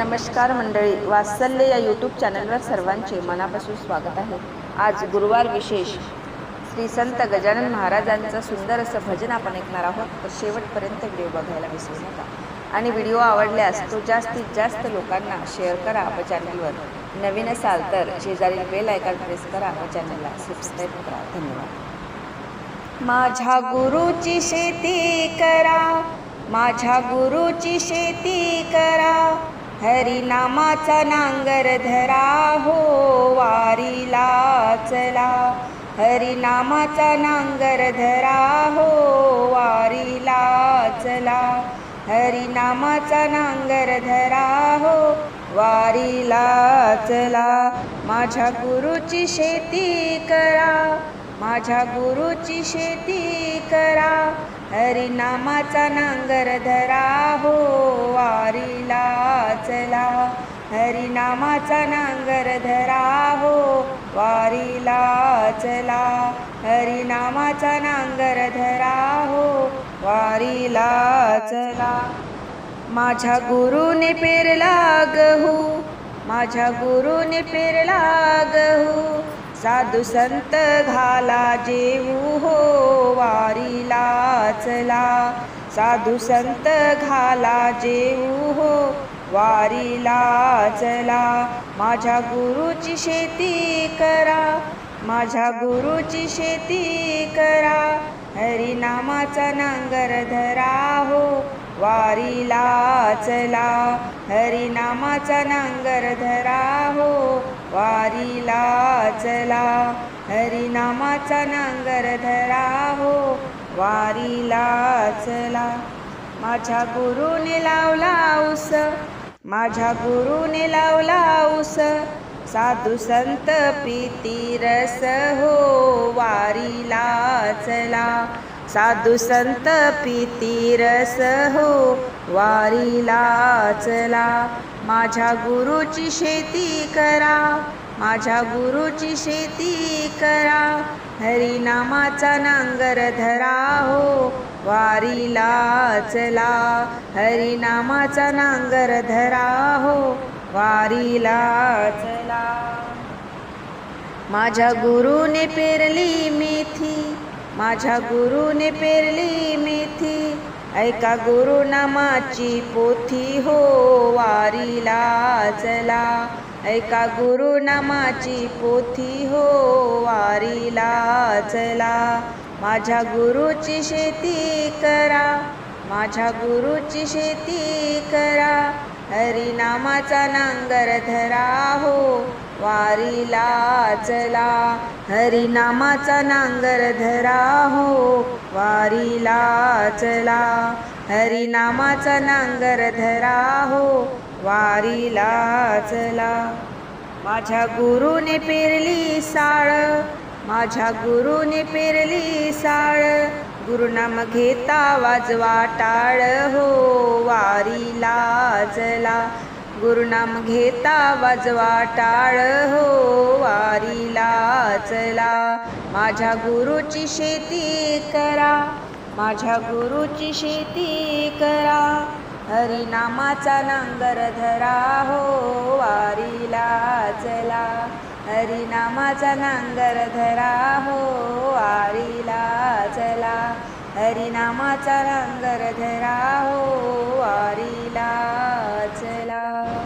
नमस्कार मंडळी वात्सल्य या यूट्यूब चॅनलवर सर्वांचे मनापासून स्वागत आहे. आज गुरुवार विशेष. श्री संत गजानन महाराजांचं सुंदर असं भजन आपण ऐकणार आहोत तर शेवटपर्यंत व्हिडिओ बघायला विसरू नका. आणि व्हिडिओ आवडल्यास तो जास्तीत जास्त लोकांना शेअर करा व चॅनलवर नवीन असाल तर शेजारील बेल आयकॉन प्रेस करा व चॅनलला सबस्क्राईब करा. धन्यवाद. माझ्या गुरुची शेती करा. माझ्या गुरुची शेती करा. हरिनामाचा नांगर धरा हो वारीला चला. हरिनामाचा नांगर धरा हो वारीला चला. हरिनामाचा नांगर धरा हो वारीला चला. माझ्या गुरुची शेती करा. माझ्या गुरुची शेती करा हरिनामाचा नांगर धरा हो वारीला चला. हरिनामाचा नांगर धरा हो वारीला चला. हरिनामाचा नांगर धरा हो वारीला चला. माझ्या गुरुने पेरला गहू माझ्या गुरुने पेरला गहू. साधू संत घाला जेऊ हो वारीला चला साधू संत घाला जेऊ हो वारीला चला माझ्या गुरुची शेती करा माझ्या गुरुची शेती करा. हरिनामाचा नांगर धरा हो वारीला चला हरिनामाचा नांगर धरा हो वारीला चला हरिनामाचा नांगर धरा हो वारीला चला माझ्या गुरुने लावला उस माझ्या गुरुने लावला उस साधू संत प्रीती रस हो वारीला चला साधू संत प्रीती रस हो वारीला चला माझ्या गुरुची शेती करा माझ्या गुरुची शेती करा. हरिनामाचा नांगर धरा हो वारीला चला हरिनामाचा नांगर धरा हो वारीला चला माझ्या गुरुने पेरली मेथी माझ्या गुरुने पेरली मेथी. ऐका गुरुनामाची पोथी हो वारीला चला ऐका गुरुनामाची पोथी हो वारीला चला माझ्या गुरुची शेती करा. माझ्या गुरुची शेती करा. हरिनामाचा नांगर धरा हो. वारीला चला हरिनामाचा नांगर धरा हो. वारीला चला हरिनामाचा नांगर धरा हो. वारीला चला. माझ्या गुरुने पेरली साळ माझ्या गुरुने पेरली साळ. गुरुनाम घेता वाजवा टाळ हो. वारीला चला गुरुनाम घेता वाजवा टाळ हो वारीला चला माझ्या गुरुची शेती करा माझ्या गुरुची शेती करा. हरिनामाचा नांगर धरा हो वारीला चला हरिनामाचा नांगर धरा हो वारीला चला हरिनामाचा नांगर धरा चला